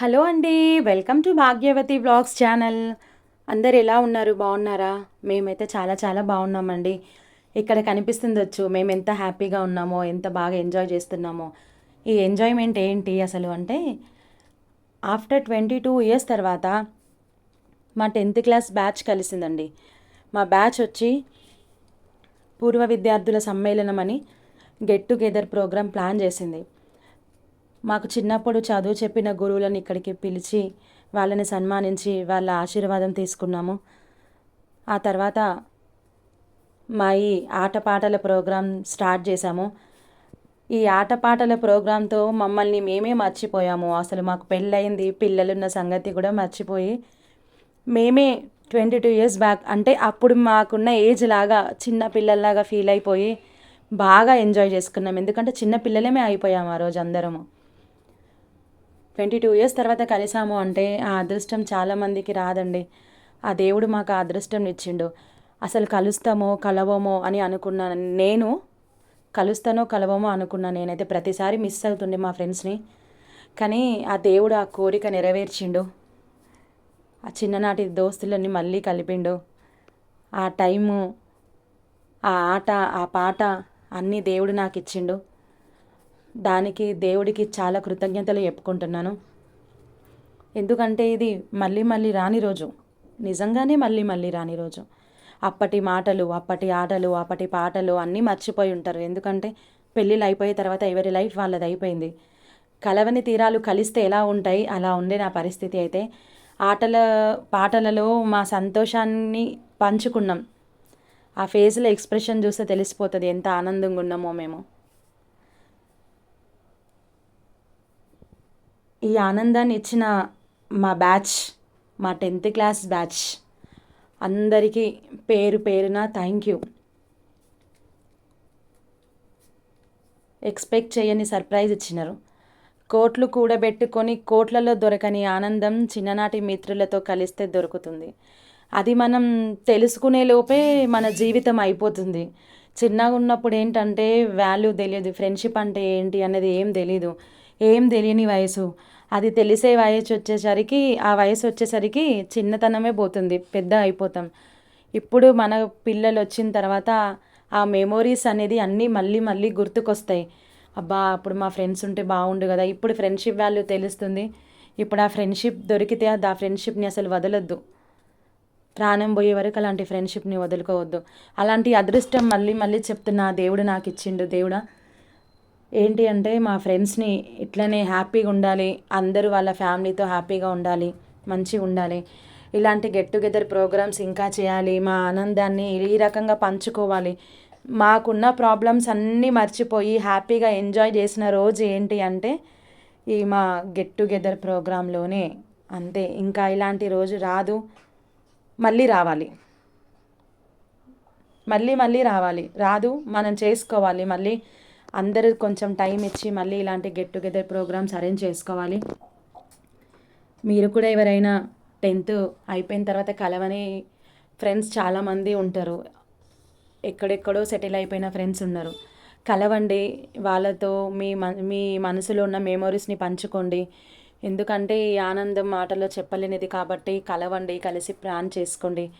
Hello అండి welcome to Bhagyavathi blogs channel. అందరు ఎలా ఉన్నారు? బాగున్నారా? మేమైతే చాలా చాలా బాగున్నామండి. ఇక్కడ కనిపిస్తుంది వచ్చు మేము ఎంత హ్యాపీగా ఉన్నామో ఎంత బాగా ఎంజాయ్ చేస్తున్నామో. ఈ ఎంజాయ్మెంట్ ఏంటి అసలు అంటే ఆఫ్టర్ ట్వంటీ టూ ఇయర్స్ తర్వాత మా టెన్త్ క్లాస్ బ్యాచ్ కలిసిందండి. మా బ్యాచ్ వచ్చి పూర్వ విద్యార్థుల సమ్మేళనం అని గెట్ టుగెదర్ ప్రోగ్రామ్ ప్లాన్ చేసింది. మాకు చిన్నప్పుడు చదువు చెప్పిన గురువులను ఇక్కడికి పిలిచి వాళ్ళని సన్మానించి వాళ్ళ ఆశీర్వాదం తీసుకున్నాము. ఆ తర్వాత మా ఈ ఆటపాటల ప్రోగ్రాం స్టార్ట్ చేశాము. ఈ ఆటపాటల ప్రోగ్రాంతో మమ్మల్ని మేమే మర్చిపోయాము. అసలు మాకు పెళ్ళయింది పిల్లలున్న సంగతి కూడా మర్చిపోయి మేమే ట్వంటీ టూ ఇయర్స్ బ్యాక్ అంటే అప్పుడు మాకున్న ఏజ్ లాగా చిన్న పిల్లల్లాగా ఫీల్ అయిపోయి బాగా ఎంజాయ్ చేసుకున్నాం. ఎందుకంటే చిన్న పిల్లలమే అయిపోయాము ఆ రోజు అందరము. ట్వంటీ టూ ఇయర్స్ తర్వాత కలిసాము అంటే ఆ అదృష్టం చాలామందికి రాదండి. ఆ దేవుడు మాకు ఆ అదృష్టం ఇచ్చిండు. అసలు కలుస్తామో కలవమో అని అనుకున్నాను నేను కలుస్తానో కలవమో అనుకున్నాను నేనైతే ప్రతిసారి మిస్ అవుతుండే మా ఫ్రెండ్స్ని. కానీ ఆ దేవుడు ఆ కోరిక నెరవేర్చిండు. ఆ చిన్ననాటి దోస్తులన్నీ మళ్ళీ కలిపిండు. ఆ టైము ఆ ఆట ఆ పాట అన్నీ దేవుడు నాకు ఇచ్చిండు. దానికి దేవుడికి చాలా కృతజ్ఞతలు చెప్పుకుంటున్నాను. ఎందుకంటే ఇది మళ్ళీ మళ్ళీ రాని రోజు. నిజంగానే మళ్ళీ మళ్ళీ రాని రోజు. అప్పటి మాటలు అప్పటి ఆటలు అప్పటి పాటలు అన్నీ మర్చిపోయి ఉంటారు. ఎందుకంటే పెళ్ళిళ్ళు అయిపోయిన తర్వాత ఎవరి లైఫ్ వాళ్ళది అయిపోయింది. కలవని తీరాలు కలిస్తే ఎలా ఉంటాయి? అలా ఉండే నా పరిస్థితి అయితే ఆటల పాటలలో మా సంతోషాన్ని పంచుకున్నాం. ఆ ఫేస్లో ఎక్స్ప్రెషన్ చూస్తే తెలిసిపోతుంది ఎంత ఆనందంగా ఉన్నామో మేము. ఈ ఆనందాన్ని ఇచ్చిన మా బ్యాచ్ మా టెన్త్ క్లాస్ బ్యాచ్ అందరికీ పేరు పేరున థ్యాంక్ యూ ఎక్స్పెక్ట్ చేయని సర్ప్రైజ్ ఇచ్చినారు. కోట్లు కూడబెట్టుకొని కోట్లలో దొరకని ఆనందం చిన్ననాటి మిత్రులతో కలిస్తే దొరుకుతుంది. అది మనం తెలుసుకునే లోపే మన జీవితం అయిపోతుంది. చిన్నగా ఉన్నప్పుడు ఏంటంటే వాల్యూ తెలియదు. ఫ్రెండ్షిప్ అంటే ఏంటి అనేది ఏం తెలీదు. ఏం తెలియని వయసు. అది తెలిసే వయసు వచ్చేసరికి ఆ వయసు వచ్చేసరికి చిన్నతనమే పోతుంది. పెద్ద అయిపోతాం. ఇప్పుడు మన పిల్లలు వచ్చిన తర్వాత ఆ మెమోరీస్ అనేది అన్నీ మళ్ళీ మళ్ళీ గుర్తుకొస్తాయి. అబ్బా అప్పుడు మా ఫ్రెండ్స్ ఉంటే బాగుండు కదా. ఇప్పుడు ఫ్రెండ్షిప్ వాల్యూ తెలుస్తుంది. ఇప్పుడు ఆ ఫ్రెండ్షిప్ దొరికితే ఆ ఫ్రెండ్షిప్ని అసలు వదలొద్దు. ప్రాణం పోయే వరకు అలాంటి ఫ్రెండ్షిప్ని వదులుకోవద్దు. అలాంటి అదృష్టం మళ్ళీ మళ్ళీ చెప్తున్నా దేవుడు నాకు ఇచ్చిండు దేవుడా ఏంటి అంటే మా ఫ్రెండ్స్ని ఇట్లనే హ్యాపీగా ఉండాలి అందరూ వాళ్ళ ఫ్యామిలీతో హ్యాపీగా ఉండాలి మంచిగా ఉండాలి. ఇలాంటి గెట్ టుగెదర్ ప్రోగ్రామ్స్ ఇంకా చేయాలి మా ఆనందాన్ని ఈ రకంగా పంచుకోవాలి. మాకున్న ప్రాబ్లమ్స్ అన్నీ మర్చిపోయి హ్యాపీగా ఎంజాయ్ చేసిన రోజు ఏంటి అంటే ఈ మా గెట్ టుగెదర్ ప్రోగ్రాంలోనే అంతే. ఇంకా ఇలాంటి రోజు రాదు మళ్ళీ రావాలి. మళ్ళీ మళ్ళీ రావాలి. రాదు మనం చేసుకోవాలి మళ్ళీ. అందరూ కొంచెం టైం ఇచ్చి మళ్ళీ ఇలాంటి గెట్ టుగెదర్ ప్రోగ్రామ్స్ అరేంజ్ చేసుకోవాలి. మీరు కూడా ఎవరైనా టెన్త్ అయిపోయిన తర్వాత కలవని ఫ్రెండ్స్ చాలామంది ఉంటారు. ఎక్కడెక్కడో సెటిల్ అయిపోయిన ఫ్రెండ్స్ ఉన్నారు. కలవండి వాళ్ళతో మీ మ మీ మనసులో ఉన్న మెమొరీస్ని పంచుకోండి. ఎందుకంటే ఈ ఆనందం మాటల్లో చెప్పలేనిది కాబట్టి కలవండి కలిసి ప్లాన్ చేసుకోండి.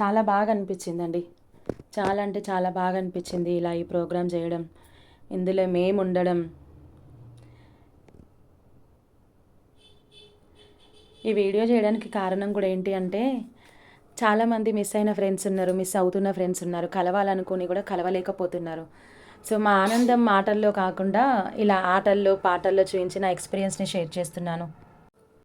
చాలా బాగా అనిపించిందండి చాలా అంటే చాలా బాగా అనిపించింది ఇలా ఈ ప్రోగ్రాం చేయడం. ఇందులో మేము ఉండడం ఈ వీడియో చేయడానికి కారణం కూడా ఏంటి అంటే చాలామంది మిస్ అయిన ఫ్రెండ్స్ ఉన్నారు మిస్ అవుతున్న ఫ్రెండ్స్ ఉన్నారు కలవాలనుకుని కూడా కలవలేకపోతున్నారు. సో మా ఆనందం మాటల్లో కాకుండా ఇలా ఆటల్లో పాటల్లో చూపించిన ఎక్స్పీరియన్స్ని షేర్ చేస్తున్నాను.